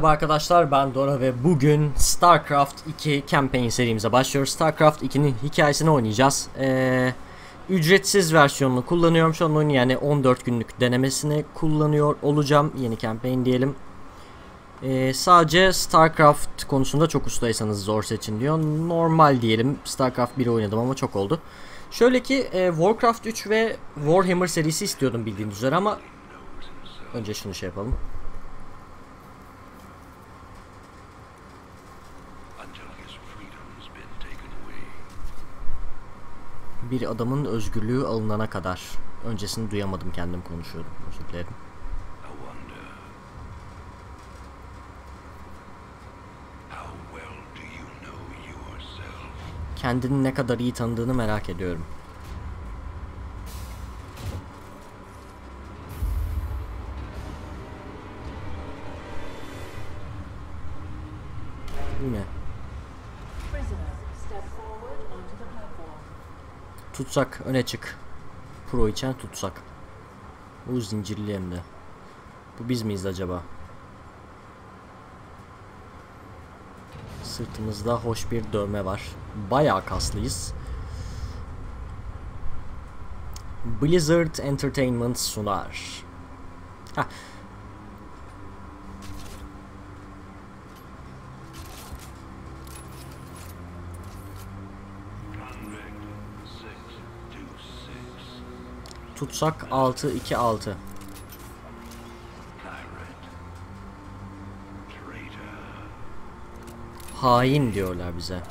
Merhaba arkadaşlar ben Dora ve bugün StarCraft 2 campaign serimize başlıyoruz. StarCraft 2'nin hikayesini oynayacağız. Ee, ücretsiz versiyonunu kullanıyorum şu an oyunu yani 14 günlük denemesini kullanıyor olacağım. Yeni campaign diyelim. Ee, sadece StarCraft konusunda çok ustaysanız zor seçin diyor. Normal diyelim StarCraft 1'i oynadım ama çok oldu. Şöyle ki e, Warcraft 3 ve Warhammer serisi istiyordum bildiğiniz üzere ama önce şunu şey yapalım. Bir adamın özgürlüğü alınana kadar. Öncesini duyamadım kendim konuşuyordum. Özür dilerim. Kendini ne kadar iyi tanıdığını merak ediyorum. Tutsak öne çık. Pro içen tutsak. Bu zincirli hem de. Bu biz miyiz acaba? Sırtımızda hoş bir dövme var. Bayağı kaslıyız. Blizzard Entertainment sunar. Heh, tutsak 6-2-6. Pirate. Traitor. Hain diyorlar bize.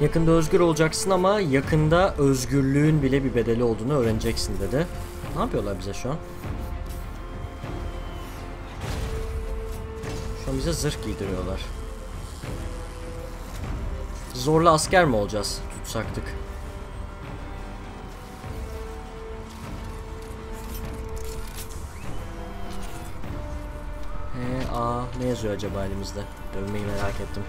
Yakında özgür olacaksın ama yakında özgürlüğün bile bir bedeli olduğunu öğreneceksin dedi. Ne yapıyorlar bize şu an? Şu an bize zırh giydiriyorlar. Zorla asker mi olacağız tutsaktık? He, aa, ne yazıyor acaba elimizde? Dövmeyi merak ettim.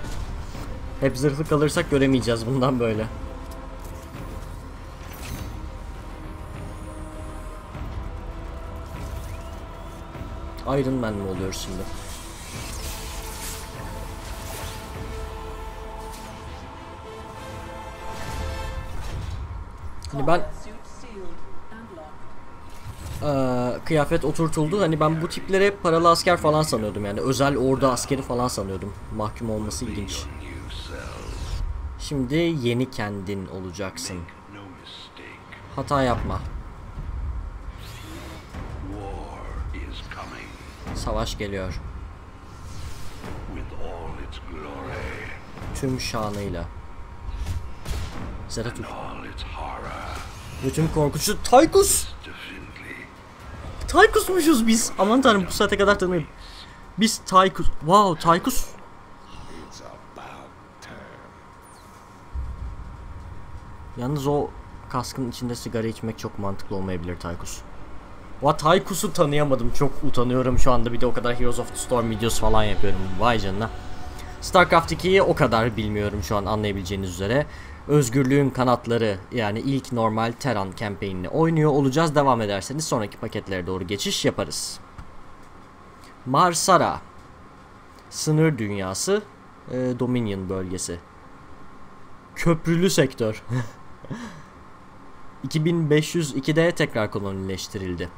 Hep zırhlı kalırsak göremeyeceğiz bundan böyle. Iron Man mi oluyoruz şimdi? Hani ben eee, kıyafet oturtuldu. Hani ben bu tiplere paralı asker falan sanıyordum yani. Özel ordu askeri falan sanıyordum. Mahkum olması ilginç. Şimdi yeni kendin olacaksın. Hata yapma. Savaş geliyor. Tüm şanıyla. Horror. Ve tüm korkunçlu Taykus. Taykusmuşuz biz. Aman tanrım bu saate kadar tanımayayım. Biz Taykus. Wow Taykus. It's about time. Yalnız o kaskın içinde sigara içmek çok mantıklı olmayabilir Taykus. Va Taykus'u tanıyamadım. Çok utanıyorum şu anda. Bir de o kadar Heroes of the Storm videosu falan yapıyorum. Vay canına. StarCraft 2'yi o kadar bilmiyorum şu an anlayabileceğiniz üzere. Özgürlüğün kanatları yani ilk normal Terran campaign'ini oynuyor olacağız. Devam ederseniz sonraki paketlere doğru geçiş yaparız. Marsara Sınır dünyası e, Dominion bölgesi Köprülü sektör 2502'de tekrar kolonileştirildi.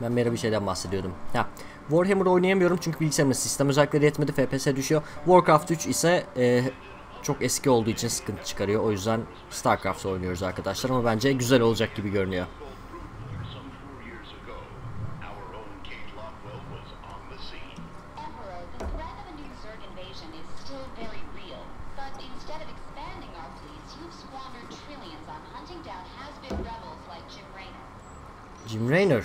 Ben bir bir şeyden bahsediyordum. Ha, Warhammer oynayamıyorum çünkü bilgisayarımın sistem özellikleri yetmedi. FPS düşüyor. Warcraft 3 ise e, çok eski olduğu için sıkıntı çıkarıyor. O yüzden StarCraft oynuyoruz arkadaşlar ama bence güzel olacak gibi görünüyor. Raynor.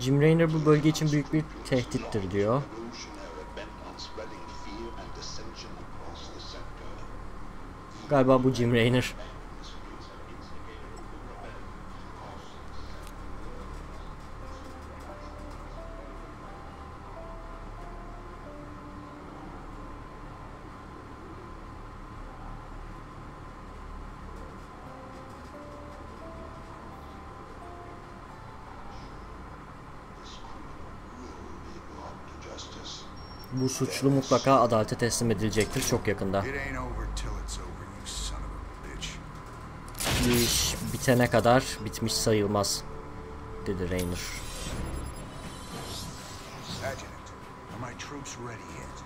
Jim Raynor bu bölge için büyük bir tehdittir diyor. Galiba bu Jim Raynor. Bu suçlu mutlaka adalete teslim edilecektir çok yakında. Bu iş bitene kadar bitmiş sayılmaz dedi yet?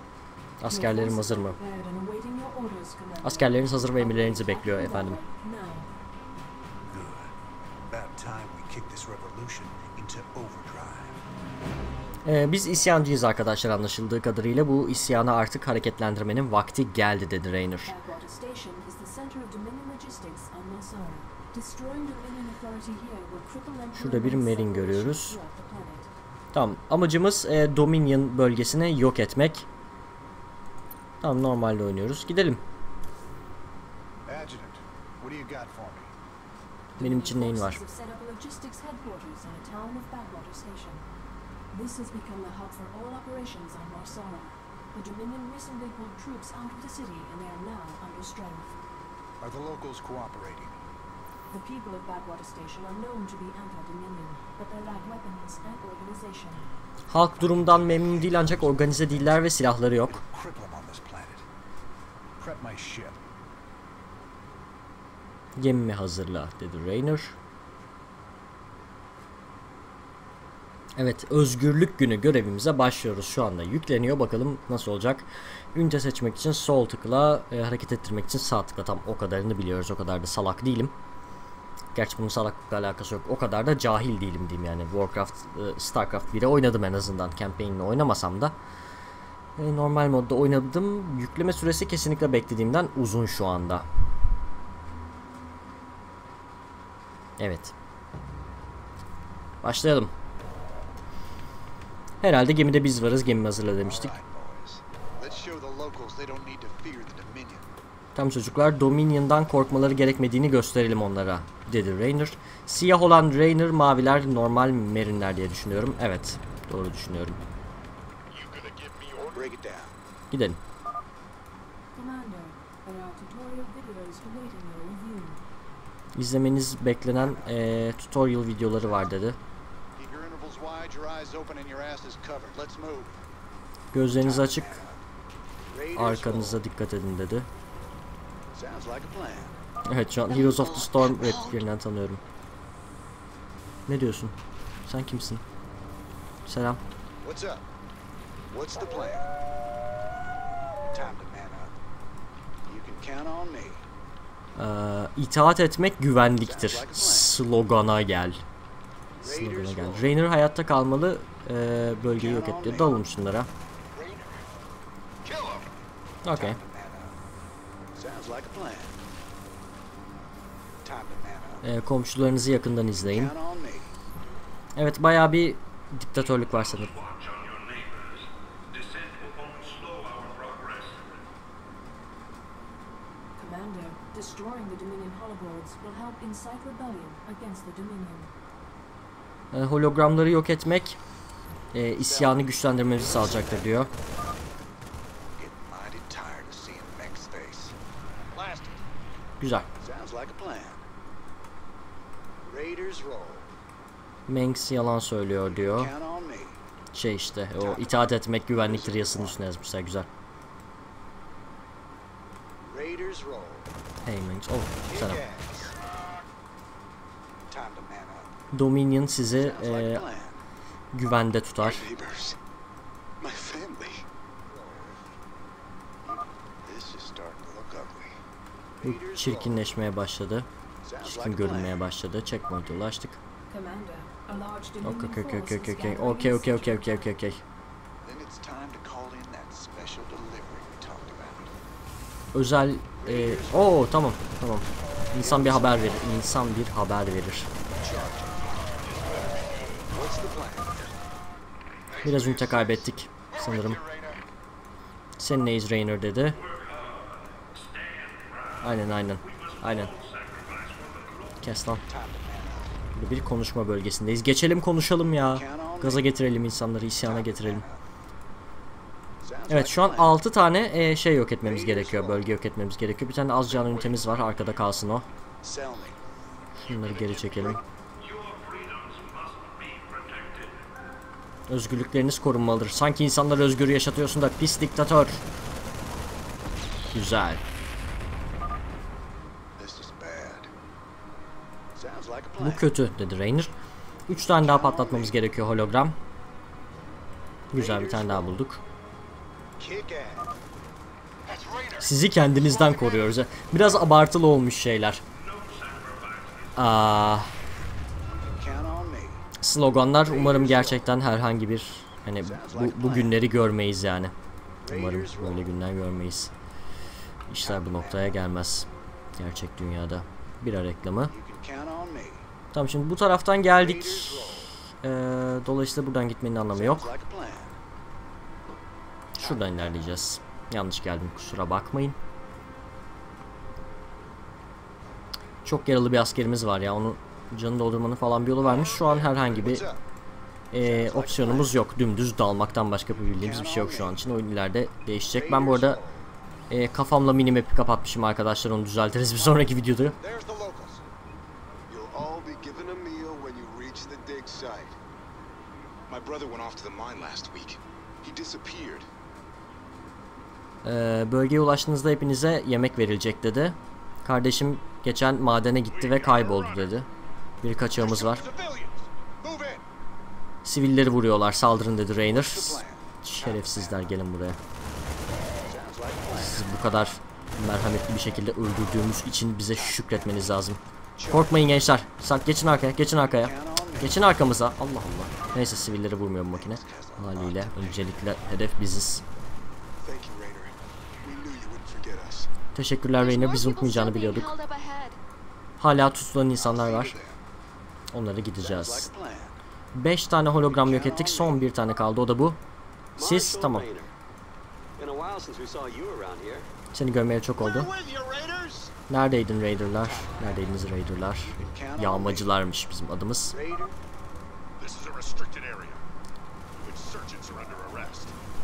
Askerlerim hazır mı? Askerleriniz hazır ve emirlerinizi bekliyor efendim. About time we kick this revolution into overdrive. Ee, biz isyancıyız arkadaşlar anlaşıldığı kadarıyla bu isyanı artık hareketlendirmenin vakti geldi dedi Raynor. Şurada bir Merin görüyoruz. Tamam amacımız e, Dominion bölgesini yok etmek. Tamam normalde oynuyoruz. Gidelim. Benim için neyin var? This has become the hub for all operations on Marsala. The Dominion recently pulled troops out of the city and they are now under strength. Are the locals cooperating? The people of Backwater Station are known to be anti-Dominion, but they lack weapons and organization. Halk durumdan memnun değil ancak organize değiller ve silahları yok. It'll cripple them on this planet. Prep my ship. Gemimi hazırla dedi Raynor. Evet özgürlük günü görevimize başlıyoruz şu anda yükleniyor bakalım nasıl olacak. Ünite seçmek için sol tıkla e, hareket ettirmek için sağ tıkla tam o kadarını biliyoruz o kadar da salak değilim. Gerçi bunun salaklıkla alakası yok o kadar da cahil değilim diyeyim yani Warcraft, e, Starcraft 1'e oynadım en azından campaign'le oynamasam da. E, normal modda oynadım yükleme süresi kesinlikle beklediğimden uzun şu anda. Evet. Başlayalım. Herhalde gemide biz varız. Gemimi hazırla demiştik. Tam çocuklar Dominion'dan korkmaları gerekmediğini gösterelim onlara dedi Raynor. Siyah olan Raynor, maviler normal Merinler diye düşünüyorum. Evet, doğru düşünüyorum. Gidelim. İzlemeniz beklenen eee, tutorial videoları var dedi. Gözleriniz açık, arkanıza dikkat edin dedi. Evet şu an Heroes of the Storm repliklerinden tanıyorum. Ne diyorsun? Sen kimsin? Selam. What's up? What's the plan? Time to man up. You can count on me. Ee, itaat etmek güvenliktir. Slogana gel. Slogana gel. Raynor hayatta kalmalı. Ee, bölgeyi yok etti. Dalın şunlara. Up. Ee, komşularınızı yakından izleyin. Evet bayağı bir diktatörlük var sanırım. Destroying the Dominion holoboards will help incite rebellion against the Dominion. Ee, hologramları yok etmek e, isyanı güçlendirmemizi sağlayacaktır diyor. Güzel. Manx yalan söylüyor diyor. Şey işte o itaat etmek güvenliktir yasının üstüne yazmışlar güzel. Hey Manx. Oh selam. ass. Time to man up. Dominion sizi e, güvende tutar. Bu çirkinleşmeye başladı. Çirkin görünmeye başladı. Checkpoint'e ulaştık. Okey okey okey okey okey okey okey okey okey okey okey. Özel e, o tamam tamam. İnsan bir haber verir. İnsan bir haber verir. Biraz ünite kaybettik sanırım. Senin neyiz Raynor dedi. Aynen aynen. Aynen. Kes lan. Burada bir konuşma bölgesindeyiz. Geçelim konuşalım ya. Gaza getirelim insanları, isyana getirelim. Evet şu an 6 tane e, şey yok etmemiz gerekiyor. Bölge yok etmemiz gerekiyor. Bir tane az can ünitemiz var. Arkada kalsın o. Şunları geri çekelim. Özgürlükleriniz korunmalıdır. Sanki insanları özgür yaşatıyorsun da pis diktatör. Güzel. Bu kötü dedi Rainer. 3 tane daha patlatmamız gerekiyor hologram. Güzel bir tane daha bulduk. Sizi kendinizden koruyoruz. Biraz abartılı olmuş şeyler. Aa. Sloganlar umarım gerçekten herhangi bir hani bu, bu günleri görmeyiz yani. Umarım böyle günler görmeyiz. İşler bu noktaya gelmez. Gerçek dünyada. Bir reklamı. Tamam şimdi bu taraftan geldik. Ee, dolayısıyla buradan gitmenin anlamı yok. Şuradan ilerleyeceğiz. Yanlış geldim kusura bakmayın. Çok yaralı bir askerimiz var ya onu canı doldurmanın falan bir yolu varmış. Şu an herhangi bir e, opsiyonumuz yok. Dümdüz dalmaktan başka bildiğimiz bir şey yok şu an için. Oyun ileride değişecek. Ben bu arada e, kafamla minimap'i kapatmışım arkadaşlar onu düzeltiriz bir sonraki videoda. Ee, bölgeye ulaştığınızda hepinize yemek verilecek dedi. Kardeşim geçen madene gitti ve kayboldu dedi. Bir kaçağımız var. Sivilleri vuruyorlar saldırın dedi Rainer. Şerefsizler gelin buraya. Sizi bu kadar merhametli bir şekilde öldürdüğümüz için bize şükretmeniz lazım. Korkmayın gençler. Sak geçin arkaya, geçin arkaya. Geçin arkamıza. Allah Allah. Neyse sivilleri vurmuyor bu makine. Haliyle öncelikle hedef biziz. Teşekkürler Rainer. Biz unutmayacağını biliyorduk. Hala tutulan insanlar var. Sounds gideceğiz. like a plan. 5 tane hologram yok ettik. Son bir tane kaldı. O da bu. Siz tamam. Seni görmeye çok oldu. Neredeydin Raider'lar? Neredeydiniz Raider'lar? Yağmacılarmış bizim adımız.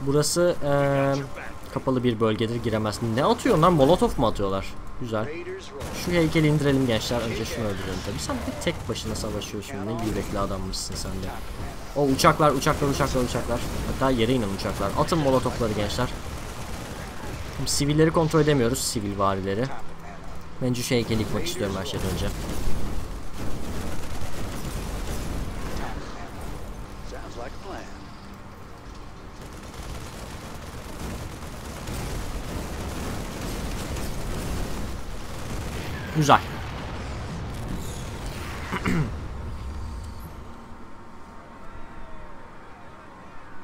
Burası eee, kapalı bir bölgedir. Giremez. Ne atıyor lan? Molotof mu atıyorlar? Güzel. Şu heykeli indirelim gençler. Önce şunu öldürelim tabii. Sen bir tek başına savaşıyorsun. Ne yürekli adammışsın sen de. O uçaklar, uçaklar, uçaklar, uçaklar. Hatta yere inen uçaklar. Atın molotofları gençler. Şimdi sivilleri kontrol edemiyoruz. Sivil varileri. Bence şu heykeli yıkmak istiyorum her şeyden önce. Sounds like a plan. Güzel.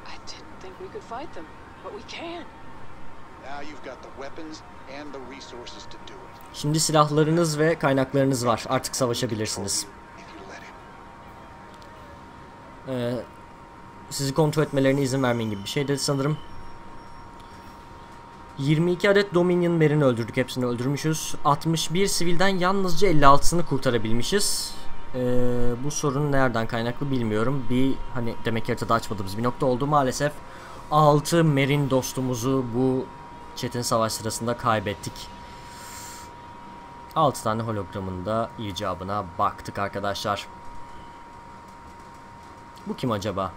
I didn't think we could fight them, but we can. Now you've got the weapons and the resources to do it. Şimdi silahlarınız ve kaynaklarınız var. Artık savaşabilirsiniz. Ee, sizi kontrol etmelerine izin vermeyin gibi bir şey dedi sanırım. 22 adet Dominion Mer'ini öldürdük. Hepsini öldürmüşüz. 61 sivilden yalnızca 56'sını kurtarabilmişiz. Ee, bu sorun nereden kaynaklı bilmiyorum. Bir hani demek haritada açmadığımız bir nokta oldu. Maalesef 6 Mer'in dostumuzu bu çetin savaş sırasında kaybettik. 6 tane hologramın da icabına baktık arkadaşlar. Bu kim acaba?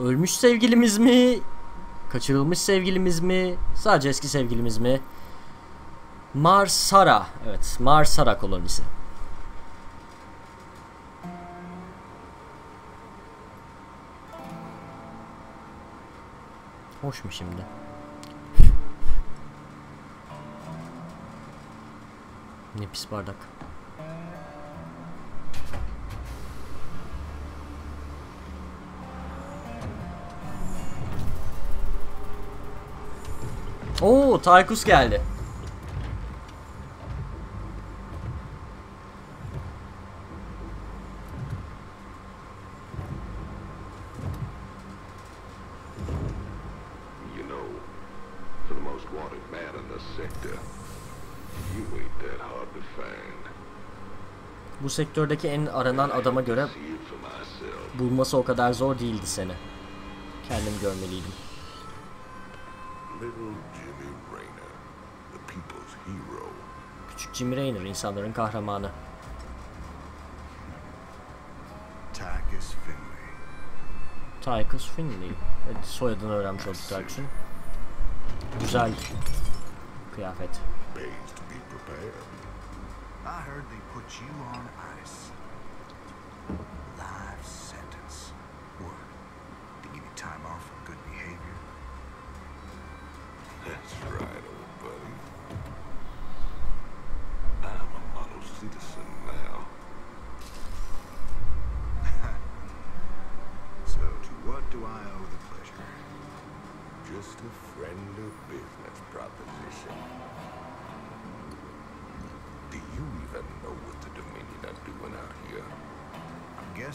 Ölmüş sevgilimiz mi? Kaçırılmış sevgilimiz mi? Sadece eski sevgilimiz mi? Marsara. Evet, Marsara kolonisi. Hoş mu şimdi? Ne pis bardak. Hard to find. Bu sektördeki en aranan adama göre bulması o kadar zor değildi seni. Kendim görmeliydim. Jimmy Raynor insanların kahramanı. Tychus Finley. Tychus Finley. Evet, soyadını öğrenmiş olduk Tychus'un. Güzel kıyafet. I heard they put you on ice.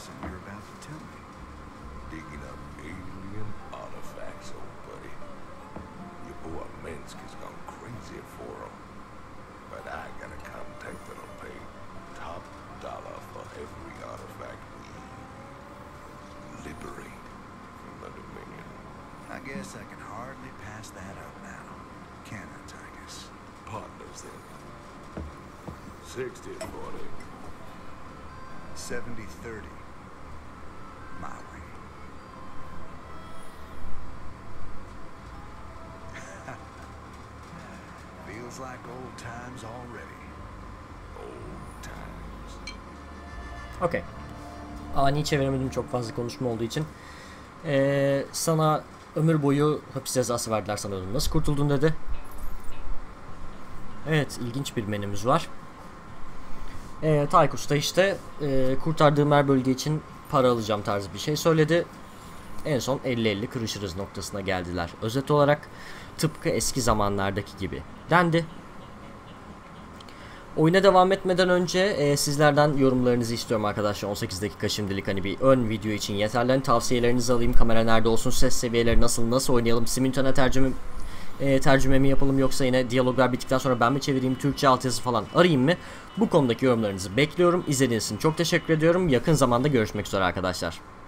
I'm you're about to tell me. Digging up alien artifacts, old buddy. Your boy Minsk has gone crazy for them. But I got a contact that'll pay top dollar for every artifact we liberate from the Dominion. I guess I can hardly pass that up now. Can I, Tychus? Partners then. 60 40. 70 30. My way. Feels like old times already. Old times. Okey. Ani çeviremedim çok fazla konuşma olduğu için. Ee, sana ömür boyu hapis cezası verdiler sanıyordum. Nasıl kurtuldun dedi. Evet ilginç bir menümüz var. Ee, Tychus da işte e, kurtardığım her bölge için para alacağım tarzı bir şey söyledi. En son 50-50 kırışırız noktasına geldiler. Özet olarak tıpkı eski zamanlardaki gibi dendi. Oyuna devam etmeden önce e, sizlerden yorumlarınızı istiyorum arkadaşlar. 18 dakika şimdilik hani bir ön video için yeterli. Hani tavsiyelerinizi alayım. Kamera nerede olsun, ses seviyeleri nasıl, nasıl oynayalım, simultane tercüme e, tercüme mi yapalım yoksa yine diyaloglar bittikten sonra ben mi çevireyim, Türkçe altyazı falan arayayım mı? Bu konudaki yorumlarınızı bekliyorum. İzlediğiniz için çok teşekkür ediyorum. Yakın zamanda görüşmek üzere arkadaşlar.